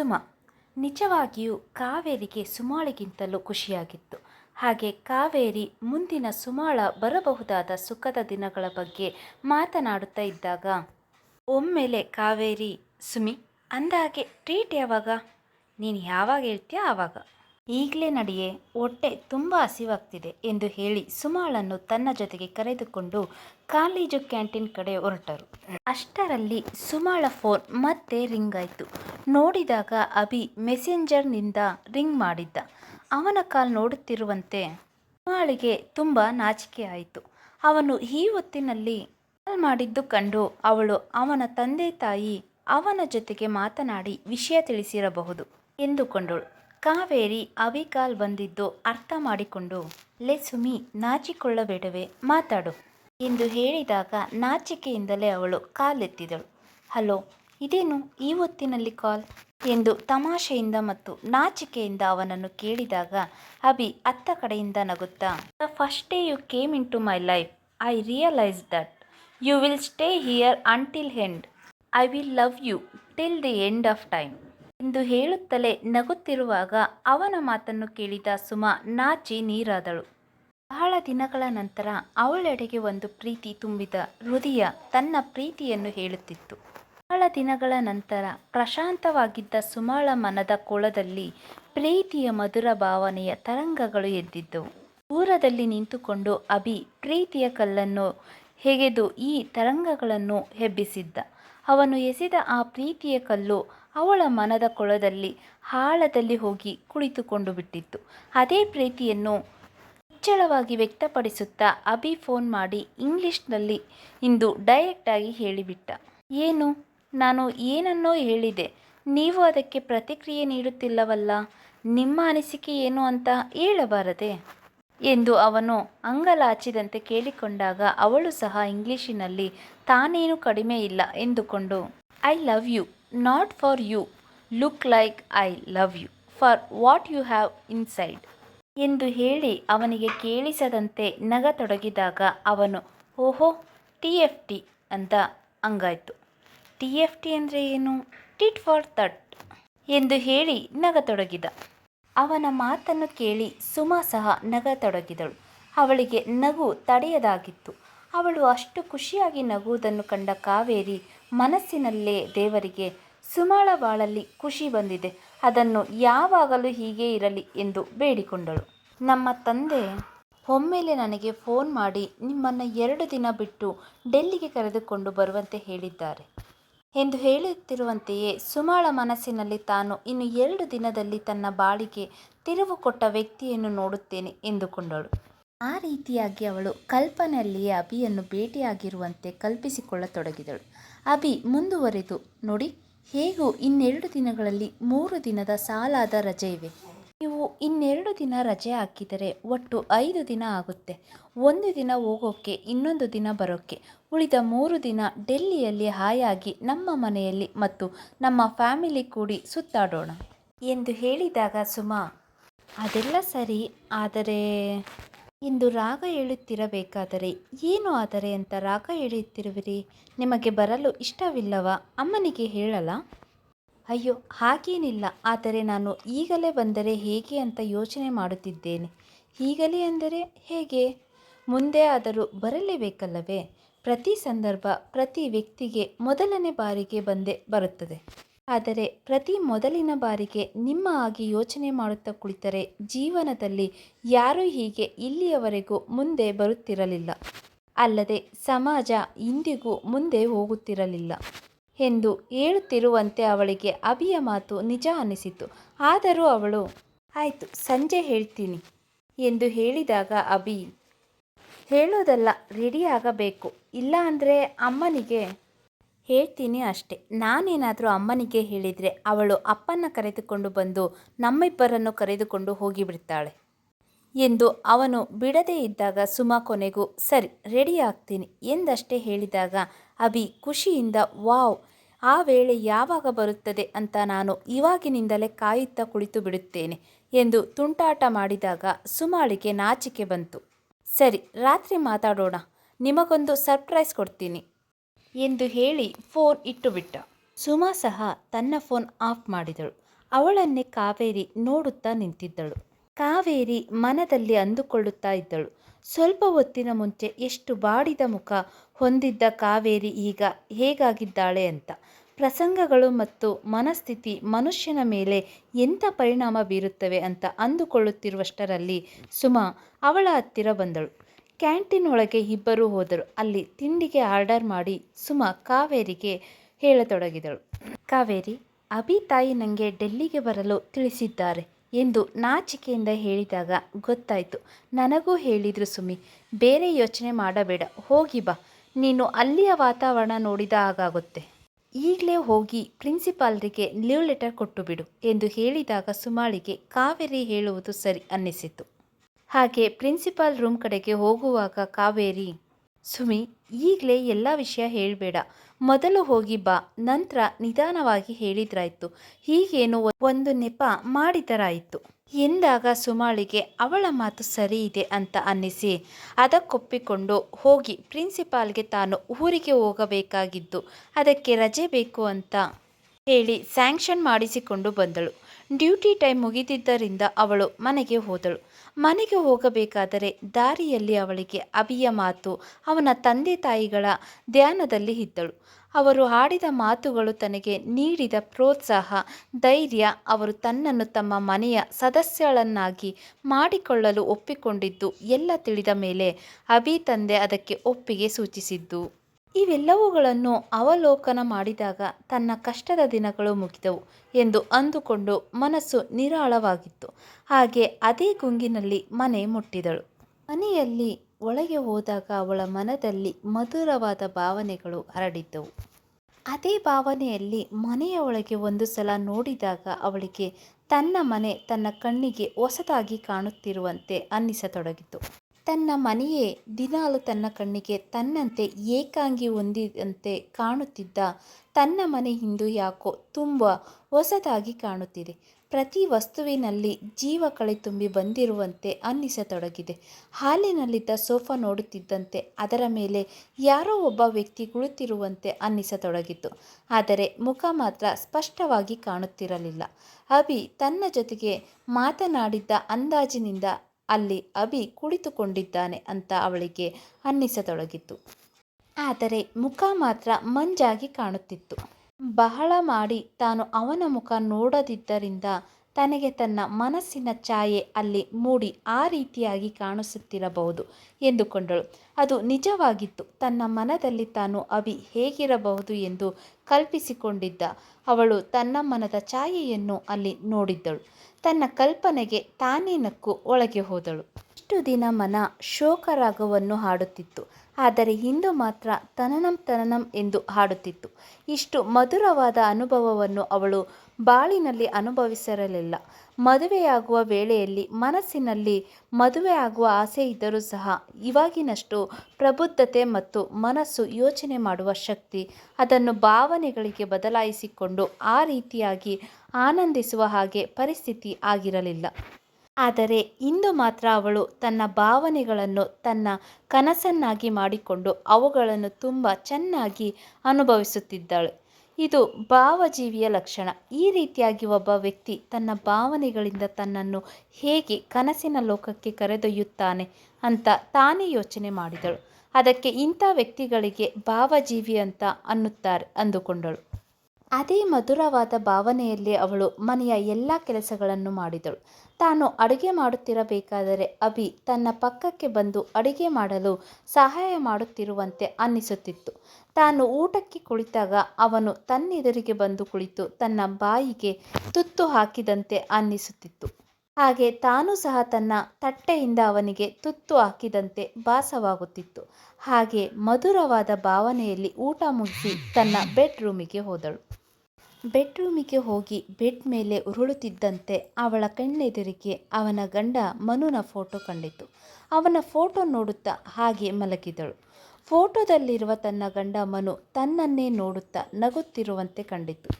ಸುಮ. ನಿಜವಾಗಿಯೂ ಕಾವೇರಿಗೆ ಸುಮಾಳಿಗಿಂತಲೂ ಖುಷಿಯಾಗಿತ್ತು. ಹಾಗೆ ಕಾವೇರಿ ಮುಂದಿನ ಸುಮಾಳ ಬರಬಹುದಾದ ಸುಖದ ದಿನಗಳ ಬಗ್ಗೆ ಮಾತನಾಡುತ್ತಾ ಇದ್ದಾಗ, ಒಮ್ಮೆಲೆ ಕಾವೇರಿ, ಸುಮಿ, ಅಂದಾಗೆ ಟ್ರೀಟ್ ಯಾವಾಗ? ನೀನು ಯಾವಾಗ ಹೇಳ್ತೀಯ ಆವಾಗ? ಈಗಲೇ ನಡೆಯೇ, ಹೊಟ್ಟೆ ತುಂಬ ಹಸಿವಾಗ್ತಿದೆ ಎಂದು ಹೇಳಿ ಸುಮಾಳನ್ನು ತನ್ನ ಜೊತೆಗೆ ಕರೆದುಕೊಂಡು ಕಾಲೇಜು ಕ್ಯಾಂಟೀನ್ ಕಡೆ ಹೊರಟರು. ಅಷ್ಟರಲ್ಲಿ ಸುಮಾಳ ಫೋನ್ ಮತ್ತೆ ರಿಂಗ್ ಆಯಿತು. ನೋಡಿದಾಗ ಅಭಿ ಮೆಸೆಂಜರ್ನಿಂದ ರಿಂಗ್ ಮಾಡಿದ್ದ. ಅವನ ಕಾಲ್ ನೋಡುತ್ತಿರುವಂತೆ ಸುಮಾಳಿಗೆ ತುಂಬ ನಾಚಿಕೆ ಆಯಿತು. ಅವನು ಈ ಹೊತ್ತಿನಲ್ಲಿ ಕಾಲ್ ಮಾಡಿದ್ದು ಕಂಡು ಅವಳು ಅವನ ತಂದೆ ತಾಯಿ ಅವನ ಜೊತೆಗೆ ಮಾತನಾಡಿ ವಿಷಯ ತಿಳಿಸಿರಬಹುದು ಎಂದುಕೊಂಡಳು. ಕಾವೇರಿ ಅಭಿ ಕಾಲ್ ಬಂದಿದ್ದು ಅರ್ಥ ಮಾಡಿಕೊಂಡು, ಲೇ ಸುಮಿ, ನಾಚಿಕೊಳ್ಳಬೇಡವೇ, ಮಾತಾಡು ಎಂದು ಹೇಳಿದಾಗ ನಾಚಿಕೆಯಿಂದಲೇ ಅವಳು ಕಾಲೆತ್ತಿದಳು. ಹಲೋ ಇದೇನು ಈ ಹೊತ್ತಿನಲ್ಲಿ ಕಾಲ್? ಎಂದು ತಮಾಷೆಯಿಂದ ಮತ್ತು ನಾಚಿಕೆಯಿಂದ ಅವನನ್ನು ಕೇಳಿದಾಗ, ಅಭಿ ಅತ್ತ ಕಡೆಯಿಂದ ನಗುತ್ತಾ the first day you came into my life I realise that you will stay here until end I will love you till the end of time ಎಂದು ಹೇಳುತ್ತಲೇ ನಗುತ್ತಿರುವಾಗ ಅವನ ಮಾತನ್ನು ಕೇಳಿದ ಸುಮ ನಾಚಿ ನೀರಾದಳು. ಬಹಳ ದಿನಗಳ ನಂತರ ಅವಳೆಡೆಗೆ ಒಂದು ಪ್ರೀತಿ ತುಂಬಿದ ಹೃದಯ ತನ್ನ ಪ್ರೀತಿಯನ್ನು ಹೇಳುತ್ತಿತ್ತು. ಬಹಳ ದಿನಗಳ ನಂತರ ಪ್ರಶಾಂತವಾಗಿದ್ದ ಸುಮಾಳ ಮನದ ಕೊಳದಲ್ಲಿ ಪ್ರೀತಿಯ ಮಧುರ ಭಾವನೆಯ ತರಂಗಗಳು ಎದ್ದಿದ್ದವು. ದೂರದಲ್ಲಿ ನಿಂತುಕೊಂಡು ಅಭಿ ಪ್ರೀತಿಯ ಕಲ್ಲನ್ನು ಹೆಗೆದು ಈ ತರಂಗಗಳನ್ನು ಹೆಬ್ಬಿಸಿದ್ದ. ಅವನು ಎಸೆದ ಆ ಪ್ರೀತಿಯ ಕಲ್ಲು ಅವಳ ಮನದ ಕೊಳದಲ್ಲಿ ಆಳದಲ್ಲಿ ಹೋಗಿ ಕುಳಿತುಕೊಂಡು ಬಿಟ್ಟಿತ್ತು. ಅದೇ ಪ್ರೀತಿಯನ್ನು ನಿಚ್ಚಳವಾಗಿ ವ್ಯಕ್ತಪಡಿಸುತ್ತಾ ಅಭಿ ಫೋನ್ ಮಾಡಿ ಇಂಗ್ಲಿಷ್ನಲ್ಲಿ ಇಂದು ಡೈರೆಕ್ಟಾಗಿ ಹೇಳಿಬಿಟ್ಟ. ಏನು? ನಾನು ಏನನ್ನೋ ಹೇಳಿದೆ. ನೀವು ಅದಕ್ಕೆ ಪ್ರತಿಕ್ರಿಯೆ ನೀಡುತ್ತಿಲ್ಲವಲ್ಲ? ನಿಮ್ಮ ಅನಿಸಿಕೆ ಏನು ಅಂತ ಹೇಳಬಾರದೆ? ಎಂದು ಅವನು ಅಂಗಲಾಚಿದಂತೆ ಕೇಳಿಕೊಂಡಾಗ ಅವಳು ಸಹ ಇಂಗ್ಲಿಷಿನಲ್ಲಿ, ತಾನೇನು ಕಡಿಮೆ ಇಲ್ಲ ಎಂದುಕೊಂಡು, I love you, not for you, look like I love you, for what you have inside ಎಂದು ಹೇಳಿ ಅವನಿಗೆ ಕೇಳಿಸದಂತೆ ನಗತೊಡಗಿದಾಗ ಅವನು, ಓಹೋ, ಟಿ ಎಫ್ ಟಿ ಅಂತ ಹಂಗಾಯ್ತು. ಟಿ ಎಫ್ ಟಿ ಅಂದರೆ ಏನು? ಟಿಟ್ ಫಾರ್ ತಟ್ ಎಂದು ಹೇಳಿ ನಗತೊಡಗಿದ. ಅವನ ಮಾತನ್ನು ಕೇಳಿ ಸುಮಾ ಸಹ ನಗತೊಡಗಿದಳು. ಅವಳಿಗೆ ನಗು ತಡೆಯದಾಗಿತ್ತು. ಅವಳು ಅಷ್ಟು ಖುಷಿಯಾಗಿ ನಗುವುದನ್ನು ಕಂಡ ಕಾವೇರಿ ಮನಸ್ಸಿನಲ್ಲೇ ದೇವರಿಗೆ ಸುಮಾಳ ಬಾಳಲ್ಲಿ ಖುಷಿ ಬಂದಿದೆ. ಅದನ್ನು ಯಾವಾಗಲೂ ಹೀಗೆ ಇರಲಿ ಎಂದು ಬೇಡಿಕೊಂಡಳು. ನಮ್ಮ ತಂದೆ ಒಮ್ಮೆಲೆ ನನಗೆ ಫೋನ್ ಮಾಡಿ ನಿಮ್ಮನ್ನು ಎರಡು ದಿನ ಬಿಟ್ಟು ಡೆಲ್ಲಿಗೆ ಕರೆದುಕೊಂಡು ಬರುವಂತೆ ಹೇಳಿದ್ದಾರೆ. ಎಂದು ಹೇಳುತ್ತಿರುವಂತೆಯೇ ಸುಮಾಳ ಮನಸ್ಸಿನಲ್ಲಿ ತಾನು ಇನ್ನು ಎರಡು ದಿನದಲ್ಲಿ ತನ್ನ ಬಾಳಿಗೆ ತಿರುವು ಕೊಟ್ಟ ವ್ಯಕ್ತಿಯನ್ನು ನೋಡುತ್ತೇನೆ ಎಂದುಕೊಂಡಳು. ಆ ರೀತಿಯಾಗಿ ಅವಳು ಕಲ್ಪನೆಯಲ್ಲಿಯೇ ಅಭಿಯನ್ನು ಭೇಟಿಯಾಗಿರುವಂತೆ ಕಲ್ಪಿಸಿಕೊಳ್ಳತೊಡಗಿದಳು. ಅಭಿ ಮುಂದುವರೆದು, ನೋಡಿ, ಹೇಗೂ ಇನ್ನೆರಡು ದಿನಗಳಲ್ಲಿ ಮೂರು ದಿನದ ಸಾಲಾದ ರಜೆ ಇವೆ ನೀವು ಇನ್ನೆರಡು ದಿನ ರಜೆ ಹಾಕಿದರೆ ಒಟ್ಟು ಐದು ದಿನ ಆಗುತ್ತೆ. ಒಂದು ದಿನ ಹೋಗೋಕ್ಕೆ ಇನ್ನೊಂದು ದಿನ ಬರೋಕ್ಕೆ ಉಳಿದ ಮೂರು ದಿನ ಡೆಲ್ಲಿಯಲ್ಲಿ ಹಾಯಾಗಿ ನಮ್ಮ ಮನೆಯಲ್ಲಿ ಮತ್ತು ನಮ್ಮ ಫ್ಯಾಮಿಲಿ ಕೂಡಿ ಸುತ್ತಾಡೋಣ. ಎಂದು ಹೇಳಿದಾಗ ಸುಮಾ, ಅದೆಲ್ಲ ಸರಿ, ಆದರೆ ಎಂದು ರಾಗ ಹೇಳುತ್ತಿರಬೇಕಾದರೆ ಏನು ಆದರೆ ಅಂತ ರಾಗ ಹೇಳುತ್ತಿರುವಿರಿ? ನಿಮಗೆ ಬರಲು ಇಷ್ಟವಿಲ್ಲವಾ? ಅಮ್ಮನಿಗೆ ಹೇಳಲ್ಲ. ಅಯ್ಯೋ, ಹಾಗೇನಿಲ್ಲ. ಆದರೆ ನಾನು ಈಗಲೇ ಬಂದರೆ ಹೇಗೆ ಅಂತ ಯೋಚನೆ ಮಾಡುತ್ತಿದ್ದೇನೆ. ಈಗಲೇ ಅಂದರೆ ಹೇಗೆ? ಮುಂದೆ ಆದರೂ ಬರಲೇಬೇಕಲ್ಲವೇ? ಪ್ರತಿ ಸಂದರ್ಭ, ಪ್ರತಿ ವ್ಯಕ್ತಿಗೆ ಮೊದಲನೇ ಬಾರಿಗೆ ಬಂದೇ ಬರುತ್ತದೆ. ಆದರೆ ಪ್ರತಿ ಮೊದಲಿನ ಬಾರಿಗೆ ನಿಮ್ಮ ಹಾಗೆ ಯೋಚನೆ ಮಾಡುತ್ತಾ ಕುಳಿತರೆ ಜೀವನದಲ್ಲಿ ಯಾರೂ ಹೀಗೆ ಇಲ್ಲಿಯವರೆಗೂ ಮುಂದೆ ಬರುತ್ತಿರಲಿಲ್ಲ. ಅಲ್ಲದೆ ಸಮಾಜ ಇಂದಿಗೂ ಮುಂದೆ ಹೋಗುತ್ತಿರಲಿಲ್ಲ. ಎಂದು ಹೇಳುತ್ತಿರುವಂತೆ ಅವಳಿಗೆ ಅಭಿಯ ಮಾತು ನಿಜ ಅನಿಸಿತು ಆದರೂ ಅವಳು, ಆಯಿತು, ಸಂಜೆ ಹೇಳ್ತೀನಿ ಎಂದು ಹೇಳಿದಾಗ ಅಭಿ ಹೇಳೋದಲ್ಲ ರೆಡಿ ಆಗಬೇಕು. ಇಲ್ಲ ಅಂದರೆ ಅಮ್ಮನಿಗೆ ಹೇಳ್ತೀನಿ ಅಷ್ಟೆ. ನಾನೇನಾದರೂ ಅಮ್ಮನಿಗೆ ಹೇಳಿದರೆ ಅವಳು ಅಪ್ಪನ ಕರೆದುಕೊಂಡು ಬಂದು ನಮ್ಮಿಬ್ಬರನ್ನು ಕರೆದುಕೊಂಡು ಹೋಗಿಬಿಡ್ತಾಳೆ ಎಂದು ಅವನು ಬಿಡದೇ ಇದ್ದಾಗ ಸುಮಾ ಕೊನೆಗೂ, ಸರಿ ರೆಡಿ ಆಗ್ತೀನಿ ಎಂದಷ್ಟೇ ಹೇಳಿದಾಗ ಅಭಿ ಖುಷಿಯಿಂದ, ವಾವ್ ಆ ವೇಳೆ ಯಾವಾಗ ಬರುತ್ತದೆ ಅಂತ ನಾನು ಇವಾಗಿನಿಂದಲೇ ಕಾಯುತ್ತಾ ಕುಳಿತು ಬಿಡುತ್ತೇನೆ ಎಂದು ತುಂಟಾಟ ಮಾಡಿದಾಗ ಸುಮಾಳಿಗೆ ನಾಚಿಕೆ ಬಂತು. ಸರಿ, ರಾತ್ರಿ ಮಾತಾಡೋಣ. ನಿಮಗೊಂದು ಸರ್ಪ್ರೈಸ್ ಕೊಡ್ತೀನಿ ಎಂದು ಹೇಳಿ ಫೋನ್ ಇಟ್ಟುಬಿಟ್ಟ. ಸುಮಾ ಸಹ ತನ್ನ ಫೋನ್ ಆಫ್ ಮಾಡಿದಳು. ಅವಳನ್ನೇ ಕಾವೇರಿ ನೋಡುತ್ತಾ ನಿಂತಿದ್ದಳು. ಕಾವೇರಿ ಮನದಲ್ಲಿ ಅಂದುಕೊಳ್ಳುತ್ತಾ ಇದ್ದಳು. ಸ್ವಲ್ಪ ಹೊತ್ತಿನ ಮುಂಚೆ ಎಷ್ಟು ಬಾಡಿದ ಮುಖ ಹೊಂದಿದ್ದ ಕಾವೇರಿ ಈಗ ಹೇಗಾಗಿದ್ದಾಳೆ ಅಂತ. ಪ್ರಸಂಗಗಳು ಮತ್ತು ಮನಸ್ಥಿತಿ ಮನುಷ್ಯನ ಮೇಲೆ ಎಂಥ ಪರಿಣಾಮ ಬೀರುತ್ತವೆ ಅಂತ ಅಂದುಕೊಳ್ಳುತ್ತಿರುವಷ್ಟರಲ್ಲಿ ಸುಮಾ ಅವಳ ಹತ್ತಿರ ಬಂದಳು. ಕ್ಯಾಂಟೀನ್ ಒಳಗೆ ಇಬ್ಬರು ಹೋದರು. ಅಲ್ಲಿ ತಿಂಡಿಗೆ ಆರ್ಡರ್ ಮಾಡಿ ಸುಮಾ ಕಾವೇರಿಗೆ ಹೇಳತೊಡಗಿದಳು. ಕಾವೇರಿ, ಅಭಿ ತಾಯಿ ನನಗೆ ಡೆಲ್ಲಿಗೆ ಬರಲು ತಿಳಿಸಿದ್ದಾರೆ ಎಂದು ನಾಚಿಕೆಯಿಂದ ಹೇಳಿದಾಗ ಗೊತ್ತಾಯಿತು. ನನಗೂ ಹೇಳಿದರು ಸುಮಿ, ಬೇರೆ ಯೋಚನೆ ಮಾಡಬೇಡ, ಹೋಗಿ ಬಾ. ನೀನು ಅಲ್ಲಿಯ ವಾತಾವರಣ ನೋಡಿದ ಹಾಗಾಗುತ್ತೆ. ಈಗಲೇ ಹೋಗಿ ಪ್ರಿನ್ಸಿಪಾಲ್ರಿಗೆ ಲೀವ್ ಲೆಟರ್ ಕೊಟ್ಟು ಬಿಡು ಎಂದು ಹೇಳಿದಾಗ ಸುಮಾಳಿಗೆ ಕಾವೇರಿ ಹೇಳುವುದು ಸರಿ ಅನ್ನಿಸಿತು. ಹಾಗೆ ಪ್ರಿನ್ಸಿಪಾಲ್ ರೂಮ್ ಕಡೆಗೆ ಹೋಗುವಾಗ ಕಾವೇರಿ, ಸುಮಿ, ಈಗಲೇ ಎಲ್ಲ ವಿಷಯ ಹೇಳಬೇಡ. ಮೊದಲು ಹೋಗಿ ಬಾ, ನಂತರ ನಿಧಾನವಾಗಿ ಹೇಳಿದ್ರಾಯ್ತು. ಹೀಗೇನು ಒಂದು ನೆಪ ಮಾಡಿದರಾಯಿತು. ಎಂದಾಗ ಸುಮಾಳಿಗೆ, ಅವಳ ಮಾತು ಸರಿ ಇದೆ ಅಂತ ಅನ್ನಿಸಿ ಅದಕ್ಕೊಪ್ಪಿಕೊಂಡು ಹೋಗಿ ಪ್ರಿನ್ಸಿಪಾಲ್ಗೆ ತಾನು ಊರಿಗೆ ಹೋಗಬೇಕಾಗಿದ್ದು, ಅದಕ್ಕೆ ರಜೆ ಬೇಕು ಅಂತ ಹೇಳಿ ಸ್ಯಾಂಕ್ಷನ್ ಮಾಡಿಸಿಕೊಂಡು ಬಂದಳು. ಡ್ಯೂಟಿ ಟೈಮ್ ಮುಗಿದಿದ್ದರಿಂದ ಅವಳು ಮನೆಗೆ ಹೋದಳು. ಮನೆಗೆ ಹೋಗಬೇಕಾದರೆ ದಾರಿಯಲ್ಲಿ ಅವಳಿಗೆ ಅಭಿಯ ಮಾತು, ಅವನ ತಂದೆ ತಾಯಿಗಳ ಧ್ಯಾನದಲ್ಲಿ ಇದ್ದಳು. ಅವರು ಆಡಿದ ಮಾತುಗಳು ತನಗೆ ನೀಡಿದ ಪ್ರೋತ್ಸಾಹ, ಧೈರ್ಯ ಅವರು ತನ್ನನ್ನು ತಮ್ಮ ಮನೆಯ ಸದಸ್ಯಳನ್ನಾಗಿ ಮಾಡಿಕೊಳ್ಳಲು ಒಪ್ಪಿಕೊಂಡಿದ್ದು, ಎಲ್ಲ ತಿಳಿದ ಮೇಲೆ ಅಭಿ ತಂದೆ ಅದಕ್ಕೆ ಒಪ್ಪಿಗೆ ಸೂಚಿಸಿದ್ದು. ಇವೆಲ್ಲವುಗಳನ್ನು ಅವಲೋಕನ ಮಾಡಿದಾಗ ತನ್ನ ಕಷ್ಟದ ದಿನಗಳು ಮುಗಿದವು ಎಂದು ಅಂದುಕೊಂಡು ಮನಸ್ಸು ನಿರಾಳವಾಗಿತ್ತು. ಹಾಗೆ ಅದೇ ಗುಂಗಿನಲ್ಲಿ ಮನೆ ಮುಟ್ಟಿದಳು. ಮನೆಯಲ್ಲಿ ಒಳಗೆ ಹೋದಾಗ ಅವಳ ಮನದಲ್ಲಿ ಮಧುರವಾದ ಭಾವನೆಗಳು ಹರಡಿದ್ದವು. ಅದೇ ಭಾವನೆಯಲ್ಲಿ ಮನೆಯ ಒಳಗೆ ಒಂದು ಸಲ ನೋಡಿದಾಗ ಅವಳಿಗೆ ತನ್ನ ಮನೆ ತನ್ನ ಕಣ್ಣಿಗೆ ಹೊಸದಾಗಿ ಕಾಣುತ್ತಿರುವಂತೆ ಅನ್ನಿಸತೊಡಗಿತು. ತನ್ನ ಮನೆಯೇ ದಿನಾಲು ತನ್ನ ಕಣ್ಣಿಗೆ ತನ್ನಂತೆ ಏಕಾಂಗಿ ಹೊಂದಿದಂತೆ ಕಾಣುತ್ತಿದ್ದ ತನ್ನ ಮನೆ ಇಂದು ಯಾಕೋ ತುಂಬ ಹೊಸದಾಗಿ ಕಾಣುತ್ತಿದೆ. ಪ್ರತಿ ವಸ್ತುವಿನಲ್ಲಿ ಜೀವ ಕಳೆ ತುಂಬಿ ಬಂದಿರುವಂತೆ ಅನ್ನಿಸತೊಡಗಿದೆ. ಹಾಲಿನಲ್ಲಿದ್ದ ಸೋಫಾ ನೋಡುತ್ತಿದ್ದಂತೆ ಅದರ ಮೇಲೆ ಯಾರೋ ಒಬ್ಬ ವ್ಯಕ್ತಿ ಕುಳಿತಿರುವಂತೆ ಅನ್ನಿಸತೊಡಗಿತು. ಆದರೆ ಮುಖ ಮಾತ್ರ ಸ್ಪಷ್ಟವಾಗಿ ಕಾಣುತ್ತಿರಲಿಲ್ಲ. ಅಭಿ ತನ್ನ ಜೊತೆಗೆ ಮಾತನಾಡಿದ್ದ ಅಂದಾಜಿನಿಂದ ಅಲ್ಲಿ ಅಭಿ ಕುಳಿತುಕೊಂಡಿದ್ದಾನೆ ಅಂತ ಅವಳಿಗೆ ಅನ್ನಿಸತೊಡಗಿತು. ಆದರೆ ಮುಖ ಮಾತ್ರ ಮಂಜಾಗಿ ಕಾಣುತ್ತಿತ್ತು. ಬಹಳ ಮಾಡಿ ತಾನು ಅವನ ಮುಖ ನೋಡದಿದ್ದರಿಂದ ತನಗೆ ತನ್ನ ಮನಸ್ಸಿನ ಛಾಯೆ ಅಲ್ಲಿ ಮೂಡಿ ಆ ರೀತಿಯಾಗಿ ಕಾಣಿಸುತ್ತಿರಬಹುದು ಎಂದುಕೊಂಡಳು. ಅದು ನಿಜವಾಗಿತ್ತು. ತನ್ನ ಮನದಲ್ಲಿ ತಾನು ಅವಿ ಹೇಗಿರಬಹುದು ಎಂದು ಕಲ್ಪಿಸಿಕೊಂಡಿದ್ದ ಅವಳು ತನ್ನ ಮನದ ಛಾಯೆಯನ್ನು ಅಲ್ಲಿ ನೋಡಿದ್ದಳು. ತನ್ನ ಕಲ್ಪನೆಗೆ ತಾನೇ ನಕ್ಕು ಒಳಗೆ ಹೋದಳು. ಇಷ್ಟು ದಿನ ಮನ ಶೋಕರಾಗವನ್ನು ಹಾಡುತ್ತಿತ್ತು. ಆದರೆ ಇಂದು ಮಾತ್ರ ತನನಂ ತನನಂ ಎಂದು ಹಾಡುತ್ತಿತ್ತು. ಇಷ್ಟು ಮಧುರವಾದ ಅನುಭವವನ್ನು ಅವಳು ಬಾಳಿನಲ್ಲಿ ಅನುಭವಿಸಿರಲಿಲ್ಲ. ಮದುವೆಯಾಗುವ ವೇಳೆಯಲ್ಲಿ ಮನಸ್ಸಿನಲ್ಲಿ ಮದುವೆ ಆಗುವ ಆಸೆ ಇದ್ದರೂ ಸಹ ಇವಾಗಿನಷ್ಟು ಪ್ರಬುದ್ಧತೆ ಮತ್ತು ಮನಸ್ಸು ಯೋಚನೆ ಮಾಡುವ ಶಕ್ತಿ ಅದನ್ನು ಭಾವನೆಗಳಿಗೆ ಬದಲಾಯಿಸಿಕೊಂಡು ಆ ರೀತಿಯಾಗಿ ಆನಂದಿಸುವ ಹಾಗೆ ಪರಿಸ್ಥಿತಿ ಆಗಿರಲಿಲ್ಲ. ಆದರೆ ಇಂದು ಮಾತ್ರ ಅವಳು ತನ್ನ ಭಾವನೆಗಳನ್ನು ತನ್ನ ಕನಸನ್ನಾಗಿ ಮಾಡಿಕೊಂಡು ಅವುಗಳನ್ನು ತುಂಬ ಚೆನ್ನಾಗಿ ಅನುಭವಿಸುತ್ತಿದ್ದಾಳೆ. ಇದು ಭಾವಜೀವಿಯ ಲಕ್ಷಣ. ಈ ರೀತಿಯಾಗಿ ಒಬ್ಬ ವ್ಯಕ್ತಿ ತನ್ನ ಭಾವನೆಗಳಿಂದ ತನ್ನನ್ನು ಹೇಗೆ ಕನಸಿನ ಲೋಕಕ್ಕೆ ಕರೆದೊಯ್ಯುತ್ತಾನೆ ಅಂತ ತಾನೇ ಯೋಚನೆ ಮಾಡಿದಳು. ಅದಕ್ಕೆ ಇಂಥ ವ್ಯಕ್ತಿಗಳಿಗೆ ಭಾವಜೀವಿ ಅಂತ ಅನ್ನುತ್ತಾರೆ ಅಂದುಕೊಂಡಳು. ಅದೇ ಮಧುರವಾದ ಭಾವನೆಯಲ್ಲಿ ಅವಳು ಮನೆಯ ಎಲ್ಲ ಕೆಲಸಗಳನ್ನು ಮಾಡಿದಳು. ತಾನು ಅಡುಗೆ ಮಾಡುತ್ತಿರಬೇಕಾದರೆ ಅಭಿ ತನ್ನ ಪಕ್ಕಕ್ಕೆ ಬಂದು ಅಡುಗೆ ಮಾಡಲು ಸಹಾಯ ಮಾಡುತ್ತಿರುವಂತೆ ಅನ್ನಿಸುತ್ತಿತ್ತು. ತಾನು ಊಟಕ್ಕೆ ಕುಳಿತಾಗ ಅವನು ತನ್ನೆದುರಿಗೆ ಬಂದು ಕುಳಿತು ತನ್ನ ಬಾಯಿಗೆ ತುತ್ತು ಹಾಕಿದಂತೆ ಅನ್ನಿಸುತ್ತಿತ್ತು. ಹಾಗೆ ತಾನು ಸಹ ತನ್ನ ತಟ್ಟೆಯಿಂದ ಅವನಿಗೆ ತುತ್ತು ಹಾಕಿದಂತೆ ಭಾಸವಾಗುತ್ತಿತ್ತು. ಹಾಗೆ ಮಧುರವಾದ ಭಾವನೆಯಲ್ಲಿ ಊಟ ಮುಗಿಸಿ ತನ್ನ ಬೆಡ್ರೂಮಿಗೆ ಹೋದಳು. ಬೆಡ್ರೂಮಿಗೆ ಹೋಗಿ ಬೆಡ್ ಮೇಲೆ ಉರುಳುತ್ತಿದ್ದಂತೆ ಅವಳ ಕಣ್ಣೆದುರಿಗೆ ಅವನ ಗಂಡ ಮನುನ ಫೋಟೋ ಕಂಡಿತು. ಅವನ ಫೋಟೋ ನೋಡುತ್ತಾ ಹಾಗೆ ಮಲಗಿದಳು. ಫೋಟೋದಲ್ಲಿರುವ ತನ್ನ ಗಂಡ ಮನು ತನ್ನನ್ನೇ ನೋಡುತ್ತಾ ನಗುತ್ತಿರುವಂತೆ ಕಂಡಿತು.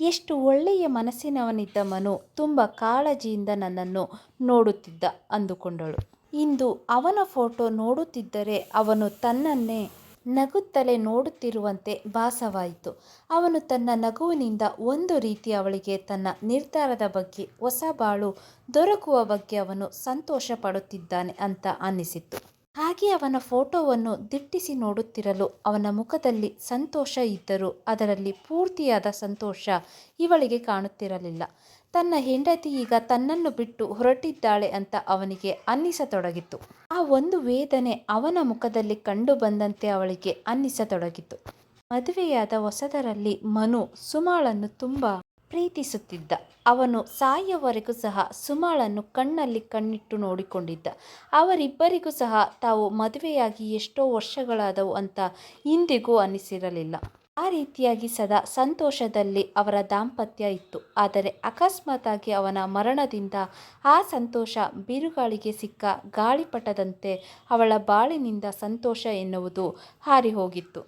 ಎಷ್ಟು ಒಳ್ಳೆಯ ಮನಸ್ಸಿನವನಿದ್ದ ಮನು ತುಂಬ ಕಾಳಜಿಯಿಂದ ನನ್ನನ್ನು ನೋಡುತ್ತಿದ್ದ ಅಂದುಕೊಂಡಳು. ಇಂದು ಅವನ ಫೋಟೋ ನೋಡುತ್ತಿದ್ದರೆ ಅವನು ತನ್ನನ್ನೇ ನಗುತ್ತಲೇ ನೋಡುತ್ತಿರುವಂತೆ ಭಾಸವಾಯಿತು. ಅವನು ತನ್ನ ನಗುವಿನಿಂದ ಒಂದು ರೀತಿ ಅವಳಿಗೆ ತನ್ನ ನಿರ್ಧಾರದ ಬಗ್ಗೆ, ಹೊಸ ಬಾಳು ದೊರಕುವ ಬಗ್ಗೆ ಅವನು ಸಂತೋಷ ಪಡುತ್ತಿದ್ದಾನೆ ಅಂತ ಅನ್ನಿಸಿತು. ಹಾಗೆ ಅವನ ಫೋಟೋವನ್ನು ದಿಟ್ಟಿಸಿ ನೋಡುತ್ತಿರಲು ಅವನ ಮುಖದಲ್ಲಿ ಸಂತೋಷ ಇದ್ದರೂ ಅದರಲ್ಲಿ ಪೂರ್ತಿಯಾದ ಸಂತೋಷ ಇವಳಿಗೆ ಕಾಣುತ್ತಿರಲಿಲ್ಲ. ತನ್ನ ಹೆಂಡತಿ ಈಗ ತನ್ನನ್ನು ಬಿಟ್ಟು ಹೊರಟಿದ್ದಾಳೆ ಅಂತ ಅವನಿಗೆ ಅನ್ನಿಸತೊಡಗಿತ್ತು. ಆ ಒಂದು ವೇದನೆ ಅವನ ಮುಖದಲ್ಲಿ ಕಂಡು ಬಂದಂತೆ ಅವಳಿಗೆ ಅನ್ನಿಸತೊಡಗಿತು ಮದುವೆಯಾದ ಹೊಸದರಲ್ಲಿ ಮನು ಸುಮಾಳನ್ನು ತುಂಬ ಪ್ರೀತಿಸುತ್ತಿದ್ದ. ಅವನು ಸಾಯವರೆಗೂ ಸಹ ಸುಮಾಳನ್ನು ಕಣ್ಣಲ್ಲಿ ಕಣ್ಣಿಟ್ಟು ನೋಡಿಕೊಂಡಿದ್ದ. ಅವರಿಬ್ಬರಿಗೂ ಸಹ ತಾವು ಮದುವೆಯಾಗಿ ಎಷ್ಟೋ ವರ್ಷಗಳಾದವು ಅಂತ ಇಂದಿಗೂ ಅನ್ನಿಸಿರಲಿಲ್ಲ. ಆ ರೀತಿಯಾಗಿ ಸದಾ ಸಂತೋಷದಲ್ಲಿ ಅವರ ದಾಂಪತ್ಯ ಇತ್ತು. ಆದರೆ ಅಕಸ್ಮಾತಾಗಿ ಅವನ ಮರಣದಿಂದ ಆ ಸಂತೋಷ ಬಿರುಗಾಳಿಗೆ ಸಿಕ್ಕ ಗಾಳಿಪಟದಂತೆ ಅವಳ ಬಾಳಿನಿಂದ ಸಂತೋಷ ಎನ್ನುವುದು ಹಾರಿ ಹೋಗಿತ್ತು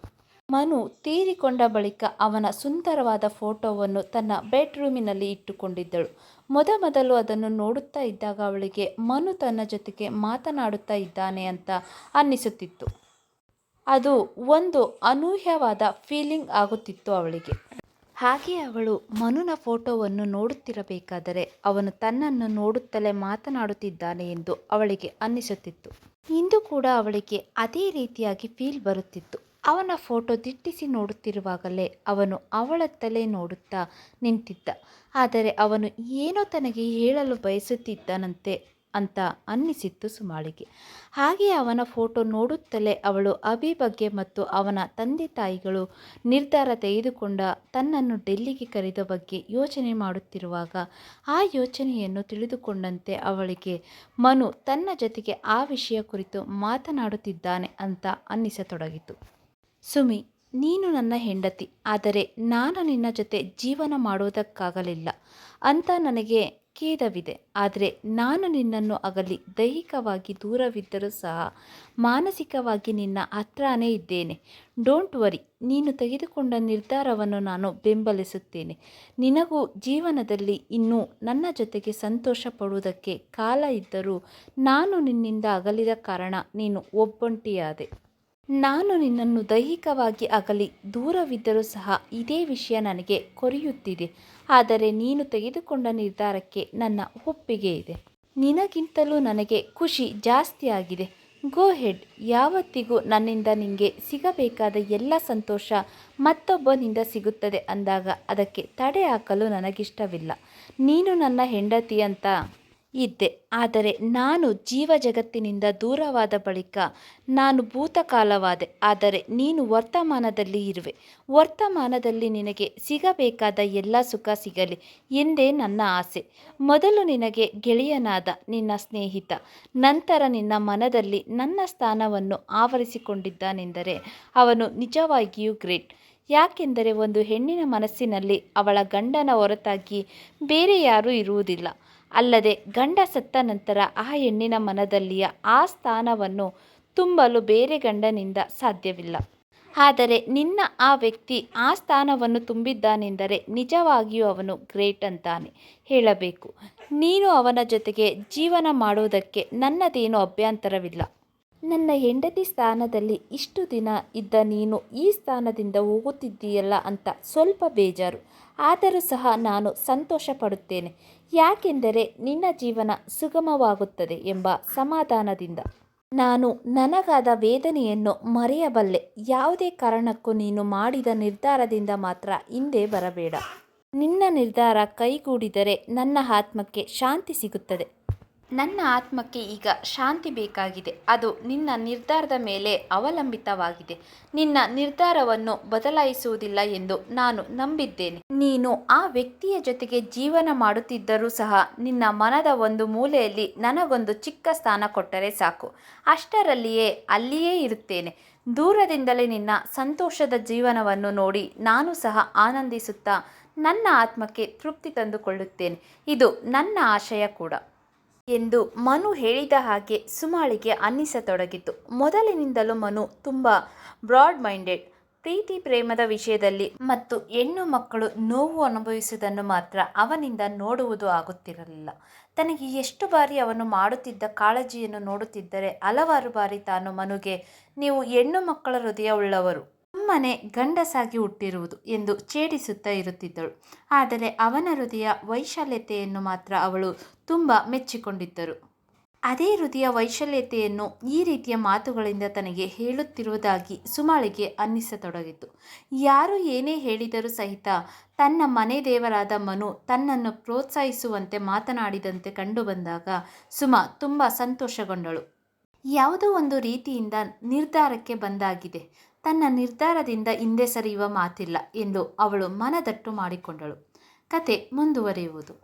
ಮನು ತೀರಿಕೊಂಡ ಬಳಿಕ ಅವನ ಸುಂದರವಾದ ಫೋಟೋವನ್ನು ತನ್ನ ಬೆಡ್ರೂಮಿನಲ್ಲಿ ಇಟ್ಟುಕೊಂಡಿದ್ದಳು. ಮೊದಮೊದಲು ಅದನ್ನು ನೋಡುತ್ತಾ ಇದ್ದಾಗ ಅವಳಿಗೆ ಮನು ತನ್ನ ಜೊತೆಗೆ ಮಾತನಾಡುತ್ತಾ ಇದ್ದಾನೆ ಅಂತ ಅನ್ನಿಸುತ್ತಿತ್ತು. ಅದು ಒಂದು ಅನೂಹ್ಯವಾದ ಫೀಲಿಂಗ್ ಆಗುತ್ತಿತ್ತು ಅವಳಿಗೆ. ಹಾಗೆ ಅವಳು ಮನುನ ಫೋಟೋವನ್ನು ನೋಡುತ್ತಿರಬೇಕಾದರೆ ಅವನು ತನ್ನನ್ನು ನೋಡುತ್ತಲೇ ಮಾತನಾಡುತ್ತಿದ್ದಾನೆ ಎಂದು ಅವಳಿಗೆ ಅನ್ನಿಸುತ್ತಿತ್ತು. ಇಂದು ಕೂಡ ಅವಳಿಗೆ ಅದೇ ರೀತಿಯಾಗಿ ಫೀಲ್ ಬರುತ್ತಿತ್ತು. ಅವನ ಫೋಟೋ ದಿಟ್ಟಿಸಿ ನೋಡುತ್ತಿರುವಾಗಲೇ ಅವನು ಅವಳತ್ತಲೇ ನೋಡುತ್ತಾ ನಿಂತಿದ್ದ. ಆದರೆ ಅವನು ಏನೋ ತನಗೆ ಹೇಳಲು ಬಯಸುತ್ತಿದ್ದನಂತೆ ಅಂತ ಅನ್ನಿಸಿತ್ತು ಸುಮಾಳಿಗೆ. ಹಾಗೆ ಅವನ ಫೋಟೋ ನೋಡುತ್ತಲೇ ಅವಳು ಅಭಿ ಬಗ್ಗೆ ಮತ್ತು ಅವನ ತಂದೆ ತಾಯಿಗಳು ನಿರ್ಧಾರ ತೆಗೆದುಕೊಂಡ ತನ್ನನ್ನು ಡೆಲ್ಲಿಗೆ ಕರೆದ ಬಗ್ಗೆ ಯೋಚನೆ ಮಾಡುತ್ತಿರುವಾಗ ಆ ಯೋಚನೆಯನ್ನು ತಿಳಿದುಕೊಂಡಂತೆ ಅವಳಿಗೆ, ಮನು ತನ್ನ ಜೊತೆಗೆ ಆ ವಿಷಯ ಕುರಿತು ಮಾತನಾಡುತ್ತಿದ್ದಾನೆ ಅಂತ ಅನ್ನಿಸತೊಡಗಿತು. ಸುಮಿ, ನೀನು ನನ್ನ ಹೆಂಡತಿ, ಆದರೆ ನಾನು ನಿನ್ನ ಜೊತೆ ಜೀವನ ಮಾಡೋದಕ್ಕಾಗಲಿಲ್ಲ ಅಂತ ನನಗೆ ಖೇದವಿದೆ ಆದರೆ ನಾನು ನಿನ್ನನ್ನು ಅಗಲಿ ದೈಹಿಕವಾಗಿ ದೂರವಿದ್ದರೂ ಸಹ ಮಾನಸಿಕವಾಗಿ ನಿನ್ನ ಹತ್ರನೇ ಇದ್ದೇನೆ. ಡೋಂಟ್ ವರಿ, ನೀನು ತೆಗೆದುಕೊಂಡ ನಿರ್ಧಾರವನ್ನು ನಾನು ಬೆಂಬಲಿಸುತ್ತೇನೆ. ನಿನಗೂ ಜೀವನದಲ್ಲಿ ಇನ್ನೂ ನನ್ನ ಜೊತೆಗೆ ಸಂತೋಷ ಪಡುವುದಕ್ಕೆ ಕಾಲ ಇದ್ದರೂ ನಾನು ನಿನ್ನಿಂದ ಅಗಲಿದ ಕಾರಣ ನೀನು ಒಬ್ಬಂಟಿಯಾದೆ. ನಾನು ನಿನ್ನನ್ನು ದೈಹಿಕವಾಗಿ ಅಗಲಿ, ದೂರವಿದ್ದರೂ ಸಹ ಇದೇ ವಿಷಯ ನನಗೆ ಕೊರೆಯುತ್ತಿದೆ ಆದರೆ ನೀನು ತೆಗೆದುಕೊಂಡ ನಿರ್ಧಾರಕ್ಕೆ ನನ್ನ ಒಪ್ಪಿಗೆ ಇದೆ. ನಿನಗಿಂತಲೂ ನನಗೆ ಖುಷಿ ಜಾಸ್ತಿ ಆಗಿದೆ. ಗೋ ಹೆಡ್ ಯಾವತ್ತಿಗೂ ನನ್ನಿಂದ ನಿನಗೆ ಸಿಗಬೇಕಾದ ಎಲ್ಲ ಸಂತೋಷ ಮತ್ತೊಬ್ಬನಿಂದ ಸಿಗುತ್ತದೆ ಅಂದಾಗ ಅದಕ್ಕೆ ತಡೆ ಹಾಕಲು ನನಗಿಷ್ಟವಿಲ್ಲ. ನೀನು ನನ್ನ ಹೆಂಡತಿ ಅಂತ ಇದ್ದೆ. ಆದರೆ ನಾನು ಜೀವ ಜಗತ್ತಿನಿಂದ ದೂರವಾದ ಬಳಿಕ ನಾನು ಭೂತಕಾಲವಾದೆ. ಆದರೆ ನೀನು ವರ್ತಮಾನದಲ್ಲಿ ಇರುವೆ. ವರ್ತಮಾನದಲ್ಲಿ ನಿನಗೆ ಸಿಗಬೇಕಾದ ಎಲ್ಲ ಸುಖ ಸಿಗಲಿ ಎಂದೇ ನನ್ನ ಆಸೆ. ಮೊದಲು ನಿನಗೆ ಗೆಳೆಯನಾದ ನಿನ್ನ ಸ್ನೇಹಿತ, ನಂತರ ನಿನ್ನ ಮನದಲ್ಲಿ ನನ್ನ ಸ್ಥಾನವನ್ನು ಆವರಿಸಿಕೊಂಡಿದ್ದಾನೆಂದರೆ ಅವನು ನಿಜವಾಗಿಯೂ ಗ್ರೇಟ್. ಯಾಕೆಂದರೆ ಒಂದು ಹೆಣ್ಣಿನ ಮನಸ್ಸಿನಲ್ಲಿ ಅವಳ ಗಂಡನ ಹೊರತಾಗಿ ಬೇರೆ ಯಾರೂ ಇರುವುದಿಲ್ಲ. ಅಲ್ಲದೆ ಗಂಡ ಸತ್ತ ನಂತರ ಆ ಹೆಣ್ಣಿನ ಮನದಲ್ಲಿಯ ಆ ಸ್ಥಾನವನ್ನು ತುಂಬಲು ಬೇರೆ ಗಂಡನಿಂದ ಸಾಧ್ಯವಿಲ್ಲ. ಆದರೆ ನಿನ್ನ ಆ ವ್ಯಕ್ತಿ ಆ ಸ್ಥಾನವನ್ನು ತುಂಬಿದ್ದಾನೆಂದರೆ ನಿಜವಾಗಿಯೂ ಅವನು ಗ್ರೇಟ್ ಅಂತಾನೆ ಹೇಳಬೇಕು. ನೀನು ಅವನ ಜೊತೆಗೆ ಜೀವನ ಮಾಡುವುದಕ್ಕೆ ನನ್ನದೇನು ಅಭ್ಯಂತರವಿಲ್ಲ. ನನ್ನ ಹೆಂಡತಿ ಸ್ಥಾನದಲ್ಲಿ ಇಷ್ಟು ದಿನ ಇದ್ದ ನೀನು ಈ ಸ್ಥಾನದಿಂದ ಹೋಗುತ್ತಿದ್ದೀಯಲ್ಲ ಅಂತ ಸ್ವಲ್ಪ ಬೇಜಾರು. ಆದರೂ ಸಹ ನಾನು ಸಂತೋಷ ಪಡುತ್ತೇನೆ ಯಾಕೆಂದರೆ ನಿನ್ನ ಜೀವನ ಸುಗಮವಾಗುತ್ತದೆ ಎಂಬ ಸಮಾಧಾನದಿಂದ. ನಾನು ನನಗಾದ ವೇದನೆಯನ್ನು ಮರೆಯಬಲ್ಲೆ. ಯಾವುದೇ ಕಾರಣಕ್ಕೂ ನೀನು ಮಾಡಿದ ನಿರ್ಧಾರದಿಂದ ಮಾತ್ರ ಹಿಂದೆ ಬರಬೇಡ. ನಿನ್ನ ನಿರ್ಧಾರ ಕೈಗೂಡಿದರೆ ನನ್ನ ಆತ್ಮಕ್ಕೆ ಶಾಂತಿ ಸಿಗುತ್ತದೆ. ನನ್ನ ಆತ್ಮಕ್ಕೆ ಈಗ ಶಾಂತಿ ಬೇಕಾಗಿದೆ. ಅದು ನಿನ್ನ ನಿರ್ಧಾರದ ಮೇಲೆ ಅವಲಂಬಿತವಾಗಿದೆ. ನಿನ್ನ ನಿರ್ಧಾರವನ್ನು ಬದಲಾಯಿಸುವುದಿಲ್ಲ ಎಂದು ನಾನು ನಂಬಿದ್ದೇನೆ. ನೀನು ಆ ವ್ಯಕ್ತಿಯ ಜೊತೆಗೆ ಜೀವನ ಮಾಡುತ್ತಿದ್ದರೂ ಸಹ ನಿನ್ನ ಮನದ ಒಂದು ಮೂಲೆಯಲ್ಲಿ ನನಗೊಂದು ಚಿಕ್ಕ ಸ್ಥಾನ ಕೊಟ್ಟರೆ ಸಾಕು. ಅಷ್ಟರಲ್ಲಿಯೇ ಅಲ್ಲಿಯೇ ಇರುತ್ತೇನೆ. ದೂರದಿಂದಲೇ ನಿನ್ನ ಸಂತೋಷದ ಜೀವನವನ್ನು ನೋಡಿ ನಾನು ಸಹ ಆನಂದಿಸುತ್ತಾ ನನ್ನ ಆತ್ಮಕ್ಕೆ ತೃಪ್ತಿ ತಂದುಕೊಳ್ಳುತ್ತೇನೆ. ಇದು ನನ್ನ ಆಶಯ ಕೂಡ. ಎಂದು ಮನು ಹೇಳಿದ ಹಾಗೆ ಸುಮಾಳಿಗೆ ಅನ್ನಿಸತೊಡಗಿತು. ಮೊದಲಿನಿಂದಲೂ ಮನು ತುಂಬ ಬ್ರಾಡ್ ಮೈಂಡೆಡ್, ಪ್ರೀತಿ ಪ್ರೇಮದ ವಿಷಯದಲ್ಲಿ ಮತ್ತು ಹೆಣ್ಣು ಮಕ್ಕಳು ನೋವು ಅನುಭವಿಸುವುದನ್ನು ಮಾತ್ರ ಅವನಿಂದ ನೋಡುವುದು ಆಗುತ್ತಿರಲಿಲ್ಲ. ತನಗೆ ಎಷ್ಟು ಬಾರಿ ಅವನು ಮಾಡುತ್ತಿದ್ದ ಕಾಳಜಿಯನ್ನು ನೋಡುತ್ತಿದ್ದರೆ ಹಲವಾರು ಬಾರಿ ತಾನು ಮನುಗೆ, ನೀವು ಹೆಣ್ಣು ಮಕ್ಕಳ ಹೃದಯ ಉಳ್ಳವರು ಸುಮ್ಮನೆ ಗಂಡಸಾಗಿ ಹುಟ್ಟಿರುವುದು ಎಂದು ಛೇಡಿಸುತ್ತಾ ಇರುತ್ತಿದ್ದಳು. ಆದರೆ ಅವನ ಹೃದಯ ವೈಶಾಲ್ಯತೆಯನ್ನು ಮಾತ್ರ ಅವಳು ತುಂಬ ಮೆಚ್ಚಿಕೊಂಡಿದ್ದರು. ಅದೇ ಹೃದಯ ವೈಶಲ್ಯತೆಯನ್ನು ಈ ರೀತಿಯ ಮಾತುಗಳಿಂದ ತನಗೆ ಹೇಳುತ್ತಿರುವುದಾಗಿ ಸುಮಾಳಿಗೆ ಅನ್ನಿಸತೊಡಗಿತು. ಯಾರು ಏನೇ ಹೇಳಿದರೂ ಸಹಿತ ತನ್ನ ಮನೆ ದೇವರಾದ ಮನು ತನ್ನನ್ನು ಪ್ರೋತ್ಸಾಹಿಸುವಂತೆ ಮಾತನಾಡಿದಂತೆ ಕಂಡುಬಂದಾಗ ಸುಮಾ ತುಂಬ ಸಂತೋಷಗೊಂಡಳು. ಯಾವುದೋ ಒಂದು ರೀತಿಯಿಂದ ನಿರ್ಧಾರಕ್ಕೆ ಬಂದಾಗಿದೆ. ತನ್ನ ನಿರ್ಧಾರದಿಂದ ಹಿಂದೆ ಸರಿಯುವ ಮಾತಿಲ್ಲ ಎಂದು ಅವಳು ಮನದಟ್ಟು ಮಾಡಿಕೊಂಡಳು. ಕತೆ ಮುಂದುವರಿಯುವುದು.